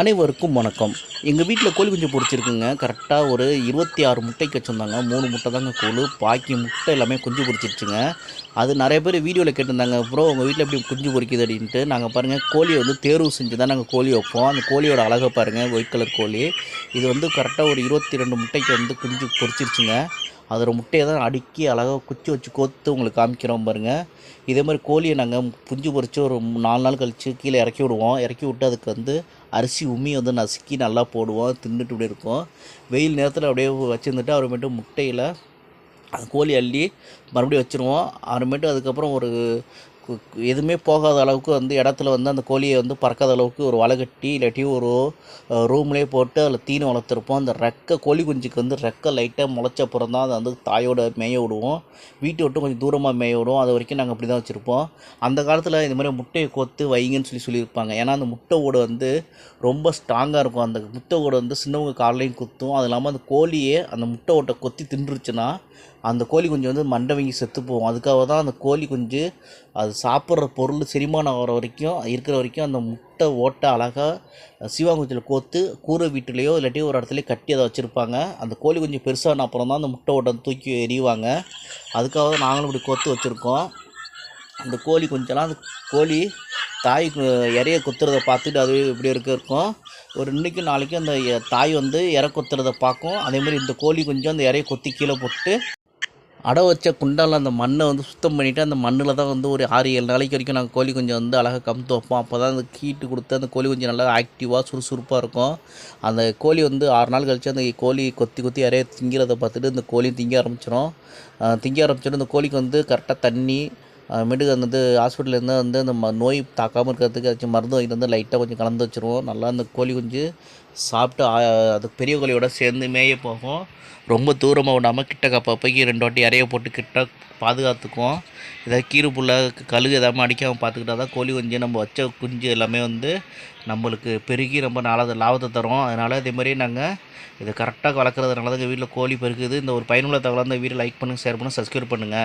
அனைவருக்கும் வணக்கம். எங்கள் வீட்டில் கோழி குஞ்சு பொரிச்சிருக்குங்க. கரெக்டாக ஒரு இருபத்தி ஆறு முட்டைக்கு வச்சுருந்தாங்க. மூணு முட்டை தாங்க கோழு. பாக்கி முட்டை எல்லாமே குஞ்சு பொரிச்சிருச்சுங்க. அது நிறைய பேர் வீடியோவில் கேட்டிருந்தாங்க அப்புறம் உங்கள் வீட்டில் எப்படி குஞ்சு பொரிக்குது அப்படின்ட்டு நாங்கள் பாருங்கள் கோழியை வந்து தேர்வு செஞ்சு தான் நாங்கள் கோழி வைப்போம். அந்த கோழியோட அழகை பாருங்கள் ஒயிட் கலர் கோழி. இது வந்து கரெக்டாக ஒரு இருபத்தி ரெண்டு முட்டைக்கு வந்து குஞ்சு பொறிச்சிருச்சுங்க அதோட முட்டையை தான் அடுக்கி அழகாக குச்சி வச்சு கோத்து உங்களுக்கு காமிக்கிறோம் பாருங்கள் இதே மாதிரி கோழியை நாங்கள் குஞ்சு பொறிச்சு ஒரு நாலு நாள் கழித்து கீழே இறக்கி விடுவோம். இறக்கி விட்டு அதுக்கு வந்து அரிசி உமி வந்து நசுக்கி நல்லா போடுவோம். தின்னுட்டு இப்படி இருக்கும். வெயில் நேரத்தில் அப்படியே வச்சுருந்துட்டு அப்புறமேட்டு முட்டையில் அந்த கோழி அள்ளி மறுபடியும் வச்சுருவோம். அப்புறமேட்டு அதுக்கப்புறம் ஒரு எதுவுமே போகாத அளவுக்கு வந்து இடத்துல வந்து அந்த கோழியை வந்து பறக்காத அளவுக்கு ஒரு வலை கட்டி இல்லாட்டி ஒரு ரூம்லேயே போட்டு அதில் தீனி வளர்த்துருப்போம். அந்த ரெக்க கோழி குஞ்சுக்கு வந்து ரெக்க லைட்டாக முளைச்ச அப்புறம் தான் அதை வந்து தாயோட மேய விடுவோம். வீட்டை விட்டு கொஞ்சம் தூரமாக மேய விடுவோம். அது வரைக்கும் நாங்கள் அப்படி தான் வச்சுருப்போம். அந்த காலத்தில் இந்த மாதிரி முட்டையை கொத்து வைங்கன்னு சொல்லி சொல்லியிருப்பாங்க. ஏன்னா அந்த முட்டை ஓடு வந்து ரொம்ப ஸ்ட்ராங்காக இருக்கும். அந்த முட்டை ஓடு வந்து சின்னவங்க காலையும் குத்தும். அது இல்லாமல் அந்த கோழியே அந்த முட்டை ஓட்டை கொத்தி தின்றுச்சுன்னா அந்த கோழி குஞ்சு வந்து மண்டை வாங்கி செத்து போகும். அதுக்காக தான் அந்த கோழி குஞ்சு அது சாப்பிட்ற பொருள் செரிமானம் ஆகிற வரைக்கும் இருக்கிற வரைக்கும் அந்த முட்டை ஓட்டை அழகாக சீவாங்குச்சியில் கோத்து கூரை வீட்டுலேயோ இல்லாட்டி ஒரு இடத்துலையோ கட்டி அதை வச்சுருப்பாங்க. அந்த கோழி குஞ்சு பெருசான அப்புறம் தான் அந்த முட்டை ஓட்டை தூக்கி எறிவாங்க. அதுக்காக தான் நாங்களும் இப்படி கோத்து வச்சுருக்கோம். அந்த கோழி குஞ்செல்லாம் அந்த கோழி தாய் இறைய குத்துறத பார்த்துட்டு அது இப்படி இருக்க இருக்கும். ஒரு இன்றைக்கும் நாளைக்கும் அந்த தாய் வந்து இறை குத்துறத பார்க்கும். அதேமாதிரி இந்த கோழி குஞ்சு அந்த இறைய கொத்தி கீழே போட்டு அடை வச்ச குண்டால அந்த மண்ணை வந்து சுத்தம் பண்ணிவிட்டு அந்த மண்ணில் தான் வந்து ஒரு ஆறு ஏழு நாளைக்கு வரைக்கும் நாங்கள் கோழி கொஞ்சம் வந்து அழகாக கமுத்து வைப்போம். அப்போ தான் அந்த கீட்டு கொடுத்து அந்த கோழி குஞ்சு நல்லா ஆக்டிவாக சுறுசுறுப்பாக இருக்கும். அந்த கோழி வந்து ஆறு நாள் கழித்து அந்த கோழி கொத்தி கொத்தி இறைய திங்கிறத பார்த்துட்டு இந்த கோழியும் திங்க ஆரம்பிச்சிடும் திங்க ஆரம்பிச்சிடும் இந்த கோழிக்கு வந்து கரெக்டாக தண்ணி அப்புறமேட்டுக்கு அந்த வந்து ஹாஸ்பிட்டல்லேருந்து வந்து அந்த ம நோய் தாக்காமல் இருக்கிறதுக்கு ஏதாச்சும் மருந்து வாங்கிட்டு வந்து லைட்டாக கொஞ்சம் கலந்து வச்சுருவோம். நல்லா அந்த கோழி குஞ்சு சாப்பிட்டு அது பெரிய கோழியோட சேர்ந்து மேய போகும். ரொம்ப தூரமாக விடாமல் கிட்ட கப்பப்பைக்கு ரெண்டு வாட்டி இறைய போட்டு கிட்ட பாதுகாத்துக்குவோம். ஏதாவது கீறு புல்ல கழுகு எதாவது அடிக்காமல் பார்த்துக்கிட்டா தான் கோழி குஞ்சு நம்ம வச்ச குஞ்சு எல்லாமே வந்து நம்மளுக்கு பெருகி ரொம்ப நாளாக லாபத்தை தரும். அதனால் இதே மாதிரி நாங்கள் இதை கரெக்டாக வளர்க்குறதுனால தான் எங்கள் வீட்டில் கோழி பெருக்குது இந்த ஒரு பயனுள்ள தகவலாக இந்த வீடியோ லைக் பண்ணுங்கள் ஷேர் பண்ணுங்கள் சப்ஸ்கிரைப் பண்ணுங்கள்